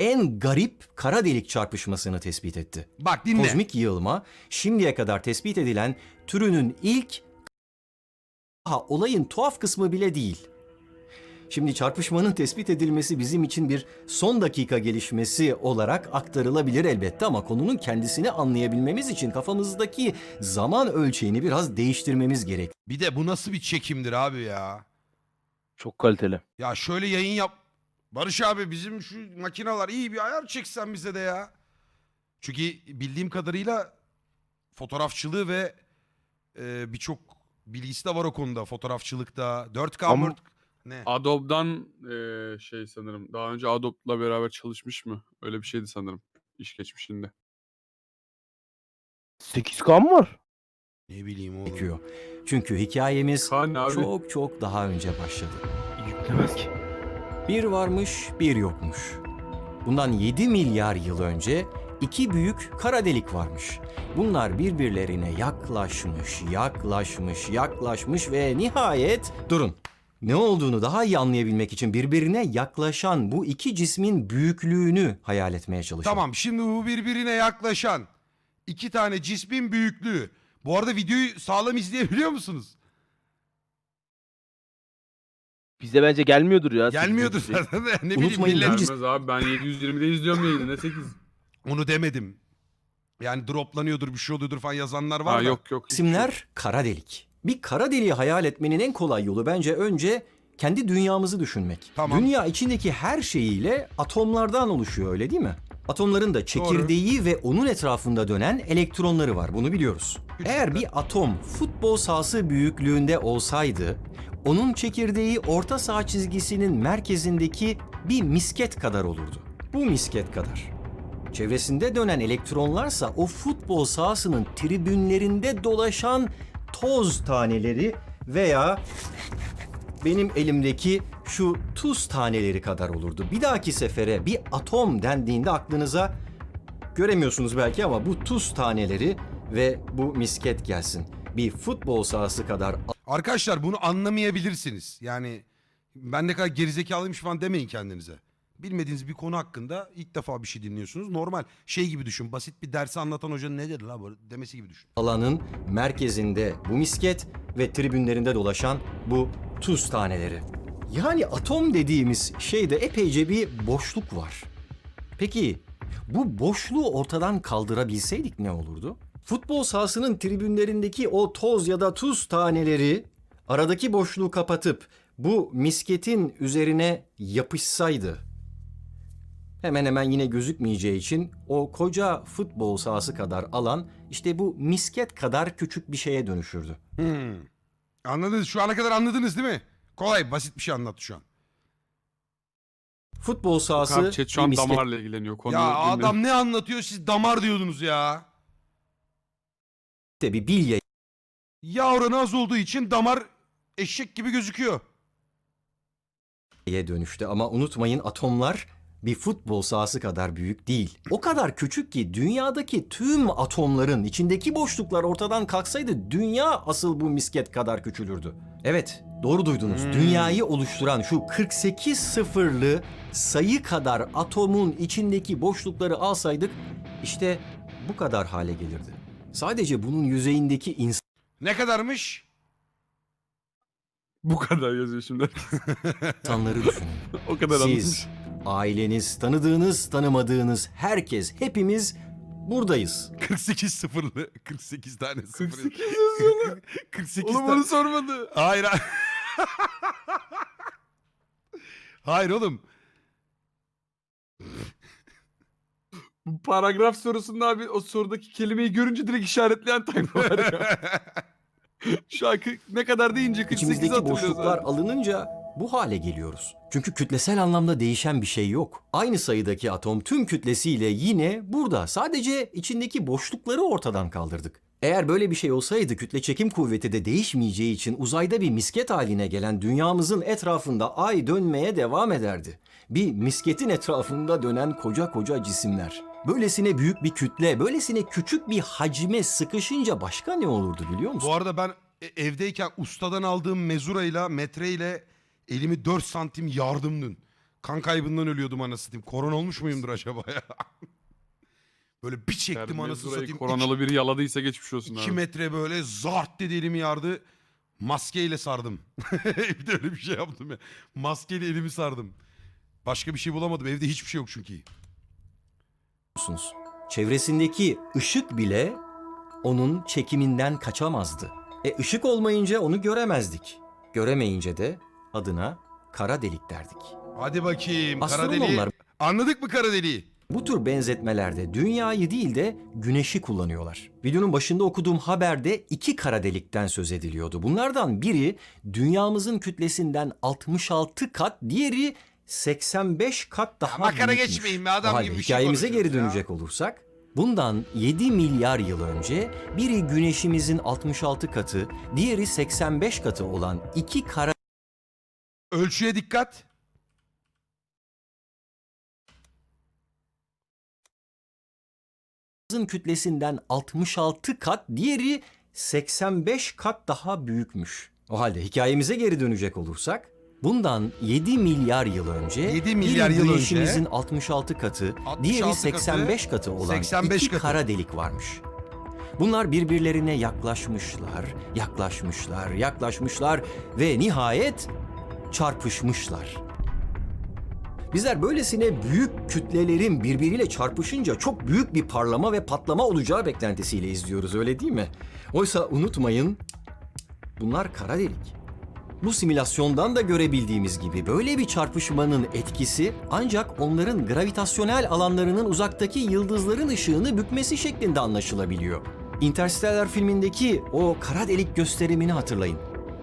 en garip kara delik çarpışmasını tespit etti. Bak dinle. Kozmik yığılma şimdiye kadar tespit edilen türünün ilk ha olayın tuhaf kısmı bile değil. Şimdi çarpışmanın tespit edilmesi bizim için bir son dakika gelişmesi olarak aktarılabilir elbette ama konunun kendisini anlayabilmemiz için kafamızdaki zaman ölçeğini biraz değiştirmemiz gerek. Bir de bu nasıl bir çekimdir abi ya? Çok kaliteli. Ya şöyle yayın yap. Barış abi bizim şu makineler iyi bir ayar çeksen bize de ya. Çünkü bildiğim kadarıyla fotoğrafçılığı ve e, birçok bilgisi de var o konuda. Fotoğrafçılıkta 4K Ama- mört- ne? Adobe'dan eee, şey sanırım. Daha önce Adobe'la beraber çalışmış mı? Öyle bir şeydi sanırım. İş geçmişinde. 8K mı var? Ne bileyim oğlum. Çünkü hikayemiz Kaan abi. çok çok daha önce başladı. Yüklemez ki. Bir varmış, bir yokmuş. Bundan 7 milyar yıl önce iki büyük kara delik varmış. Bunlar birbirlerine yaklaşmış, yaklaşmış, yaklaşmış ve nihayet durun. Ne olduğunu daha iyi anlayabilmek için birbirine yaklaşan bu iki cismin büyüklüğünü hayal etmeye çalışın. Tamam şimdi bu birbirine yaklaşan iki tane cismin büyüklüğü. Bu arada videoyu sağlam izleyebiliyor musunuz? Bize bence gelmiyordur ya. Gelmiyordur 800 zaten de. Ne bileyim Unutmayın, millet- Gelmez abi ben 720'de izliyorum yayını ne 8? Onu demedim. Yani droplanıyordur bir şey oluyordur falan yazanlar var Ha da. yok yok. şey yok. İsimler kara delik. Bir kara deliği hayal etmenin en kolay yolu bence önce kendi dünyamızı düşünmek. Tamam. Dünya içindeki her şeyiyle atomlardan oluşuyor öyle değil mi? Atomların da çekirdeği ve onun etrafında dönen elektronları var bunu biliyoruz. Eğer bir atom futbol sahası büyüklüğünde olsaydı onun çekirdeği orta saha çizgisinin merkezindeki bir misket kadar olurdu. Bu misket kadar. Çevresinde dönen elektronlarsa o futbol sahasının tribünlerinde dolaşan toz taneleri veya benim elimdeki şu tuz taneleri kadar olurdu. Bir dahaki sefere bir atom dendiğinde aklınıza göremiyorsunuz belki ama bu tuz taneleri ve bu misket gelsin. Bir futbol sahası kadar Arkadaşlar bunu anlamayabilirsiniz. Yani ben ne kadar gerizekalıymış falan demeyin kendinize. Bilmediğiniz bir konu hakkında ilk defa bir şey dinliyorsunuz. Normal şey gibi düşün. Basit bir dersi anlatan hocanın ne dedi la demesi gibi düşün. alanın merkezinde bu misket ve tribünlerinde dolaşan bu tuz taneleri. Yani atom dediğimiz şeyde epeyce bir boşluk var. Peki bu boşluğu ortadan kaldırabilseydik ne olurdu? Futbol sahasının tribünlerindeki o toz ya da tuz taneleri aradaki boşluğu kapatıp bu misketin üzerine yapışsaydı hemen hemen yine gözükmeyeceği için o koca futbol sahası kadar alan işte bu misket kadar küçük bir şeye dönüşürdü. Hmm. Anladınız. Şu ana kadar anladınız değil mi? Kolay basit bir şey anlattı şu an. Futbol sahası chat şu bir an misket damarla ilgileniyor. Konuyu ya adam ne anlatıyor siz damar diyordunuz ya. De bir bilye Yağ oranı az olduğu için damar eşek gibi gözüküyor. ye dönüştü ama unutmayın atomlar bir futbol sahası kadar büyük değil. O kadar küçük ki dünyadaki tüm atomların içindeki boşluklar ortadan kalksaydı dünya asıl bu misket kadar küçülürdü. Evet, doğru duydunuz. Hmm. Dünyayı oluşturan şu 48 sıfırlı sayı kadar atomun içindeki boşlukları alsaydık işte bu kadar hale gelirdi. Sadece bunun yüzeyindeki Ne kadarmış? Bu kadar yazıyor şimdi. insanları düşünün. o kadar Siz, aileniz, tanıdığınız, tanımadığınız herkes, hepimiz buradayız. 48 sıfırlı. 48 tane sıfır. 48 yazıyor lan. 48 Oğlum onu sormadı. Hayır. Hayır oğlum. Paragraf sorusunda abi o sorudaki kelimeyi görünce direkt işaretleyen tayfa var ya. Şu an kırk- ne kadar deyince 48 İçimizdeki hatırlıyoruz boşluklar abi. alınınca bu hale geliyoruz. Çünkü kütlesel anlamda değişen bir şey yok. Aynı sayıdaki atom tüm kütlesiyle yine burada. Sadece içindeki boşlukları ortadan kaldırdık. Eğer böyle bir şey olsaydı kütle çekim kuvveti de değişmeyeceği için uzayda bir misket haline gelen dünyamızın etrafında ay dönmeye devam ederdi. Bir misketin etrafında dönen koca koca cisimler. Böylesine büyük bir kütle, böylesine küçük bir hacme sıkışınca başka ne olurdu biliyor musun? Bu arada ben e- evdeyken ustadan aldığım mezurayla metreyle elimi 4 santim yardım dün. kan kaybından ölüyordum anasını satayım. Korona olmuş muyumdur acaba ya? böyle bir çektim Hermes anasını satayım. Koronalı biri yaladıysa geçmiş olsun 2 abi. metre böyle zart dedi elimi yardı. Maskeyle sardım. bir de öyle bir şey yaptım ya. Maskeyle elimi sardım. Başka bir şey bulamadım. Evde hiçbir şey yok çünkü. Musunuz? Çevresindeki ışık bile onun çekiminden kaçamazdı. E ışık olmayınca onu göremezdik. Göremeyince de adına kara delik derdik. Hadi bakayım kara deliği. Astronomlar Anladık mı kara deliği? bu tür benzetmelerde dünyayı değil de güneşi kullanıyorlar. Videonun başında okuduğum haberde iki kara delikten söz ediliyordu. Bunlardan biri dünyamızın kütlesinden 66 kat, diğeri 85 kat daha makara büyükmüş. geçmeyin be, adam O halde gibi bir şey Hikayemize geri konuşuyoruz ya. dönecek olursak Bundan 7 milyar yıl önce biri güneşimizin 66 katı, diğeri 85 katı olan iki kara Ölçüye dikkat. Yıldızın kütlesinden 66 kat, diğeri 85 kat daha büyükmüş. O halde hikayemize geri dönecek olursak, bundan 7 milyar yıl önce 7 milyar yıl güneşimizin önce 66 katı, 66 diğeri katı, 85 katı olan 85 iki katı. kara delik varmış. Bunlar birbirlerine yaklaşmışlar, yaklaşmışlar, yaklaşmışlar ve nihayet çarpışmışlar. Bizler böylesine büyük kütlelerin birbiriyle çarpışınca çok büyük bir parlama ve patlama olacağı beklentisiyle izliyoruz öyle değil mi? Oysa unutmayın bunlar kara delik. Bu simülasyondan da görebildiğimiz gibi böyle bir çarpışmanın etkisi ancak onların gravitasyonel alanlarının uzaktaki yıldızların ışığını bükmesi şeklinde anlaşılabiliyor. Interstellar filmindeki o kara delik gösterimini hatırlayın.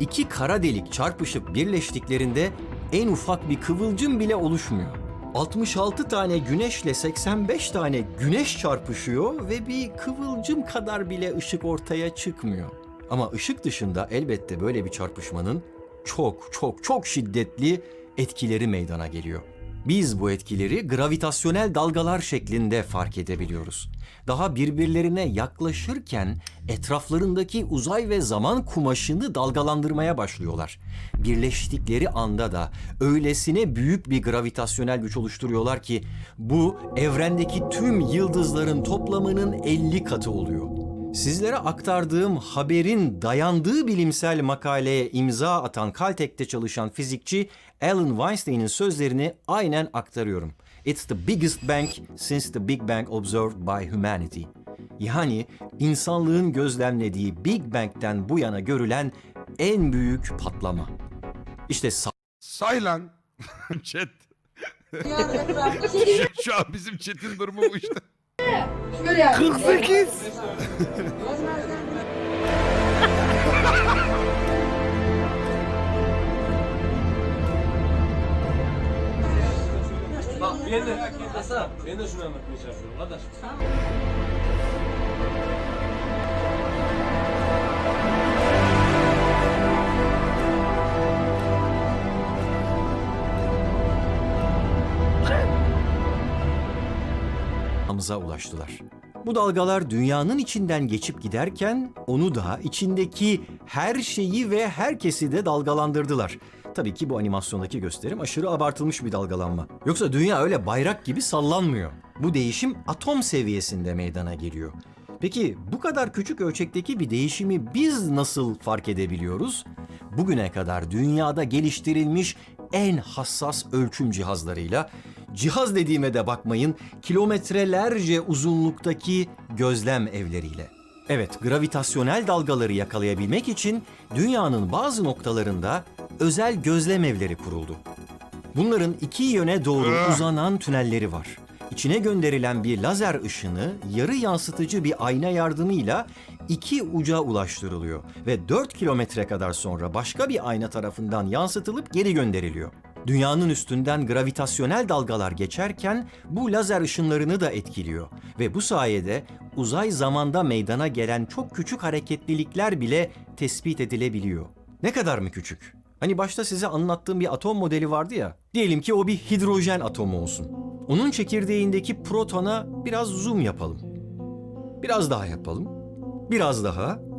İki kara delik çarpışıp birleştiklerinde en ufak bir kıvılcım bile oluşmuyor. 66 tane güneşle 85 tane güneş çarpışıyor ve bir kıvılcım kadar bile ışık ortaya çıkmıyor. Ama ışık dışında elbette böyle bir çarpışmanın çok çok çok şiddetli etkileri meydana geliyor. Biz bu etkileri gravitasyonel dalgalar şeklinde fark edebiliyoruz. Daha birbirlerine yaklaşırken etraflarındaki uzay ve zaman kumaşını dalgalandırmaya başlıyorlar. Birleştikleri anda da öylesine büyük bir gravitasyonel güç oluşturuyorlar ki bu evrendeki tüm yıldızların toplamının 50 katı oluyor. Sizlere aktardığım haberin dayandığı bilimsel makaleye imza atan Caltech'te çalışan fizikçi Alan Weinstein'in sözlerini aynen aktarıyorum. It's the biggest bang since the Big Bang observed by humanity. Yani insanlığın gözlemlediği Big Bang'den bu yana görülen en büyük patlama. İşte Say lan. Chat. Şu an bizim chat'in durumu bu işte. şöyle yani. 48. Bak ben de Hasan ben de şunu anlatmaya çalışıyorum kardeş. Hamza ulaştılar. Bu dalgalar dünyanın içinden geçip giderken onu da içindeki her şeyi ve herkesi de dalgalandırdılar. Tabii ki bu animasyondaki gösterim aşırı abartılmış bir dalgalanma. Yoksa dünya öyle bayrak gibi sallanmıyor. Bu değişim atom seviyesinde meydana geliyor. Peki bu kadar küçük ölçekteki bir değişimi biz nasıl fark edebiliyoruz? Bugüne kadar dünyada geliştirilmiş en hassas ölçüm cihazlarıyla Cihaz dediğime de bakmayın, kilometrelerce uzunluktaki gözlem evleriyle. Evet, gravitasyonel dalgaları yakalayabilmek için dünyanın bazı noktalarında özel gözlem evleri kuruldu. Bunların iki yöne doğru Ah. uzanan tünelleri var. İçine gönderilen bir lazer ışını yarı yansıtıcı bir ayna yardımıyla iki uca ulaştırılıyor ve 4 kilometre kadar sonra başka bir ayna tarafından yansıtılıp geri gönderiliyor. Dünyanın üstünden gravitasyonel dalgalar geçerken bu lazer ışınlarını da etkiliyor ve bu sayede uzay zamanda meydana gelen çok küçük hareketlilikler bile tespit edilebiliyor. Ne kadar mı küçük? Hani başta size anlattığım bir atom modeli vardı ya. Diyelim ki o bir hidrojen atomu olsun. Onun çekirdeğindeki protona biraz zoom yapalım. Biraz daha yapalım. Biraz daha.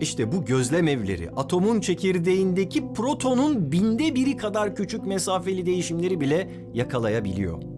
İşte bu gözlem evleri atomun çekirdeğindeki protonun binde biri kadar küçük mesafeli değişimleri bile yakalayabiliyor.